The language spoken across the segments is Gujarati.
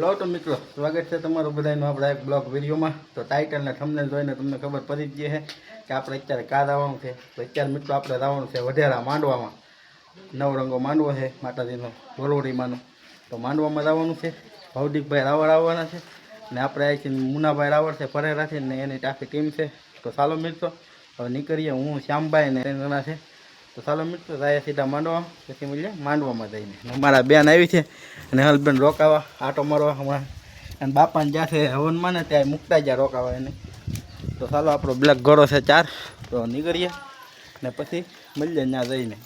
હેલો તો મિત્રો, સ્વાગત છે તમારું બધાનું આપણા એક બ્લોગ વિડીયોમાં. તો ટાઇટલ ને થંબનેલ જોઈને તમને ખબર પડી જ છે કે આપણે અત્યારે કાર આવવાનું છે? તો અત્યારે મિત્રો આપણે આવવાનું છે વઢેરા માંડવામાં. નવરંગો માંડવો છે માતાજીનો વરોડીમાંનો તો માંડવામાં આવવાનું છે ભૌદિકભાઈ રાવળ આવવાના છે ને આપણે અહીંથી મુનાભાઈ રાવળ છે પરેરાથી ને એની ટાફી ટીમ છે. તો ચાલો મિત્રો, હવે નીકળીએ હું, શ્યામભાઈ ને જણા છે. તો ચાલો મિત્રો જાય સીધા માંડવા. પછી મળીએ માંડવામાં જઈને. મારા બેન આવી છે અને હસબન્ડ રોકાવા આટો મારવા હમણાં. અને બાપાને જ્યાં છે હવનમાં ને ત્યાં મૂકતા જ્યાં રોકાવા એને. તો ચાલો આપણો બ્લેક ઘોડો છે ચાર. તો નીકળીએ ને પછી મળીએ ત્યાં જઈને.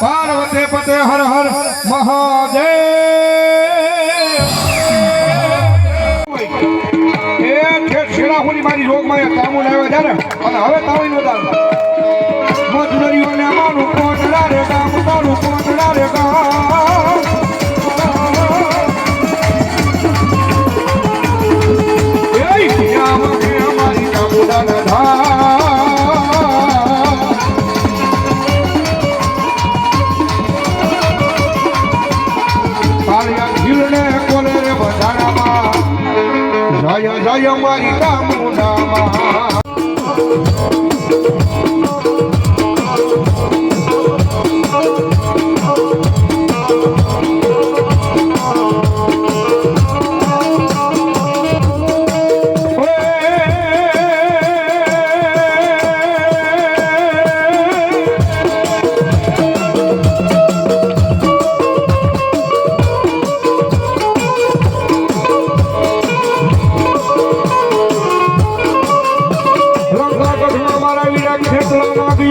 પાર્વતી પતે હર હર મહાદેવ. એ મારી રોગમાં એ તામુલ આવ્યા ત્યારે અને હવે તાવી નો જય જય મારી કામુડામાં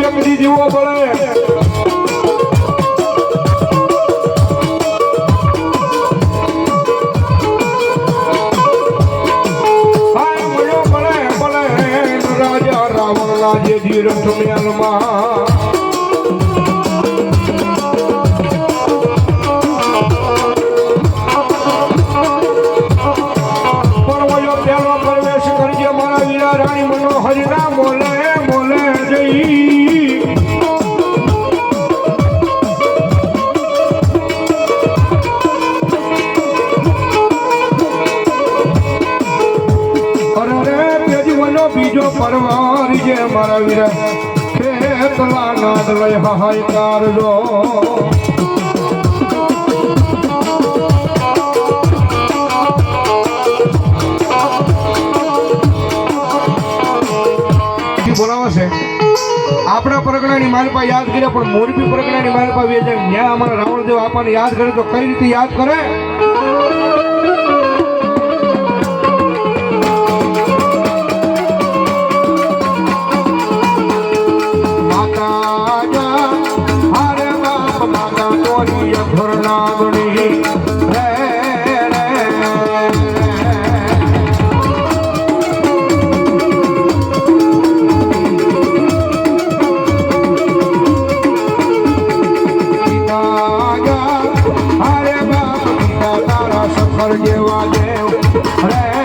ખેતલામાંથી એક દી જીવો પડે જે મારા વીરા રાણી મનોહરીના મોલે મોલે જઈ જે ખેતલા નાદ લઈ હાય કારજો બોલાવો છે. આપણા પરગણાની માલપા યાદ કર્યા પણ મોરબી પરગણાની માલપા વેચાય ન્યા અમારા રાવણદેવ આપણને યાદ કરે તો કઈ રીતે યાદ કરે? valeu, é,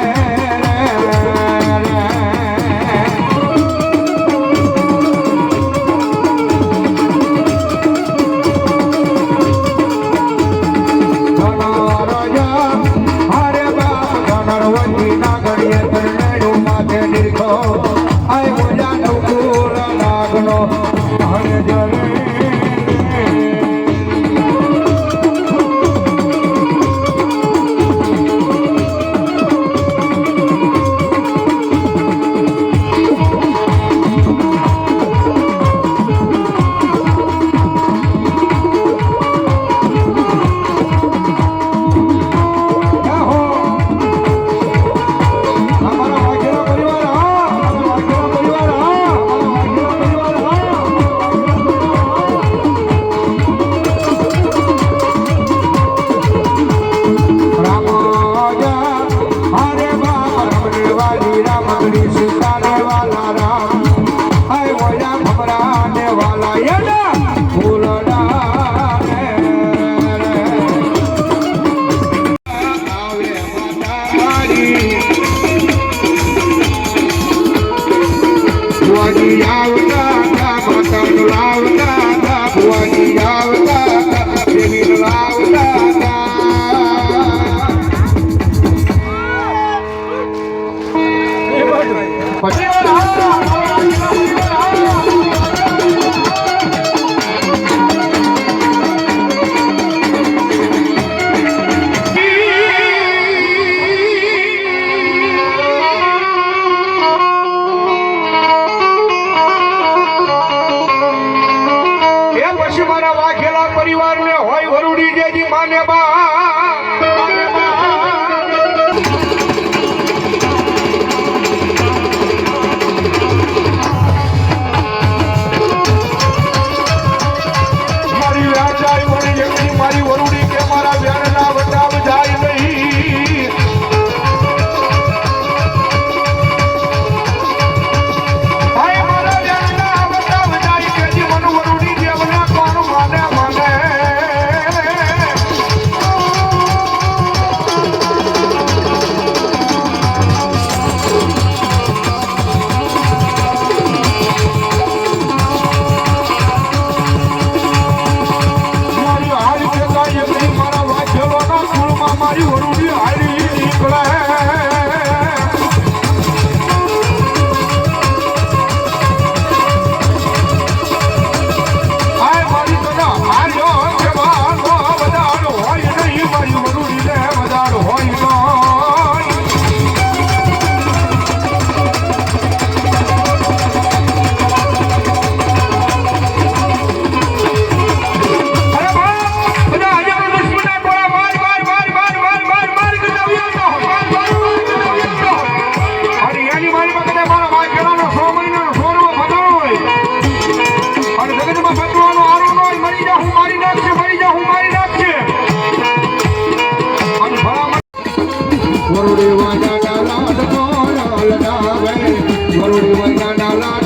ભલામણ વરુડી વાજાના લાડ કોણ લડાવે વરુડી વાજાના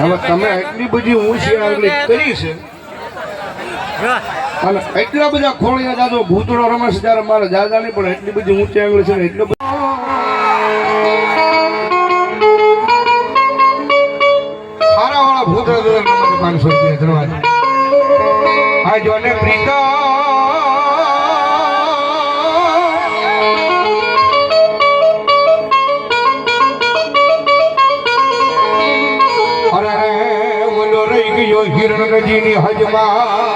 હવે તમે એટલી બધી ઊંચી કરી છે. અને એટલા બધા ખોળિયા દાદો ભૂતળો રમશ ત્યારે મારા દાદાની પણ એટલી બધી ઊંચી આંગળી છે એટલો સારા વાળા ભૂતળા દાદા પાંચસો રૂપિયા ધરવા આ જોને પ્રીતમ. શંકરજીની હજમાં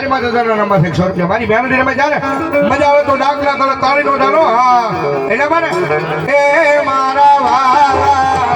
તારી પાસે જરા એકસો રૂપિયા. મારી ફેમિલી રમે જાને મજા આવે તો ડાક ના તાળી નો જાનો હા. એટલે મને એ મારા વાલા.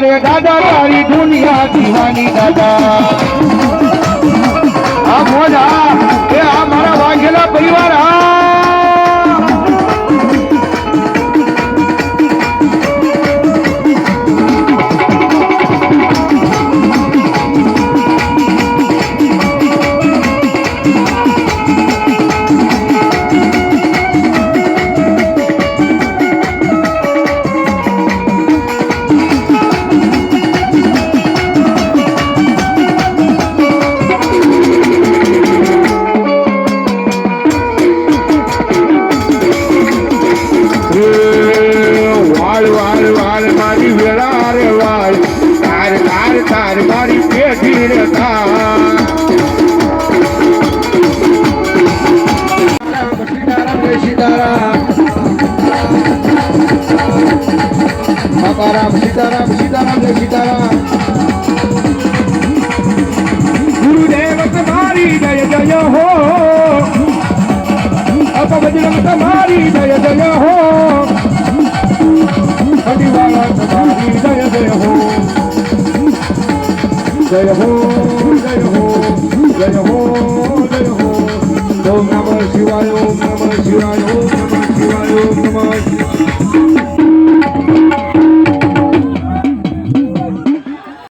મારે દાદા તારી દુનિયા દીવાની દાદા. આ મોજા એ આ મારા વાઘેલા પરિવાર આ બાપા રામ સીતારામ સીતારામ, જય સીતારામ. ગુરુદેવ તમારી જય જય હો. અપ બજરંગ તમારી જય જય હો. હરિવાળા તમારી જય જય હો. જય હો.